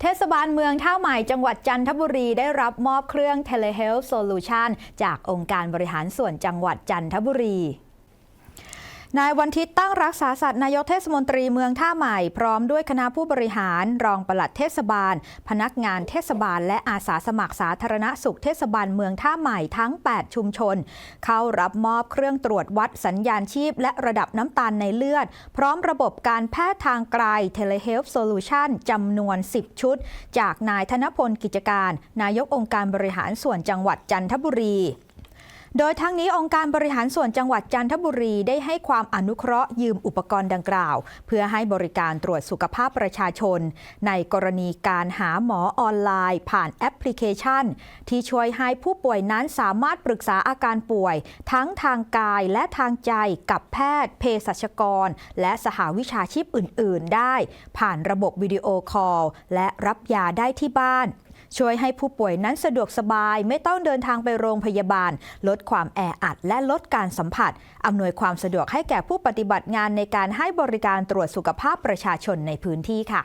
เทศบาลเมืองท่าใหม่จังหวัดจันทบุรีได้รับมอบเครื่อง Telehealth Solution จากองค์การบริหารส่วนจังหวัดจันทบุรี นายวันทิตตั้งรักษาสัตว์นายกเทศมนตรีเมืองท่าใหม่พร้อมด้วยคณะผู้บริหาร รองปลัดเทศบาล พนักงานเทศบาล และอาสาสมัครสาธารณสุขเทศบาลเมืองท่าใหม่ทั้ง 8 ชุมชน เข้ารับมอบเครื่องตรวจวัดสัญญาณชีพ และระดับน้ำตาลในเลือด พร้อมระบบการแพทย์ทางไกล Telehealth Solution จำนวน 10 ชุด จากนายธนพลกิจการ นายกองค์การบริหารส่วนจังหวัดจันทบุรี โดยทั้งนี้องค์การบริหารส่วนจังหวัดจันทบุรีได้ให้ความอนุเคราะห์ยืมอุปกรณ์ดังกล่าว เพื่อให้บริการตรวจสุขภาพประชาชน ในกรณีการหาหมอออนไลน์ ผ่านแอปพลิเคชัน ที่ช่วยให้ผู้ป่วยนั้นสามารถปรึกษาอาการป่วย ทั้งทางกายและทางใจกับแพทย์ เภสัชกร และสหวิชาชีพอื่น ๆ ได้ ผ่านระบบวิดีโอคอลและรับยาได้ที่บ้าน ช่วยให้ผู้ป่วยนั้นสะดวกสบายไม่ต้องเดินทางไปโรงพยาบาลลดความแออัด และลดการสัมผัส อำนวยความสะดวกให้แก่ผู้ปฏิบัติงานในการให้บริการตรวจสุขภาพประชาชนในพื้นที่ค่ะ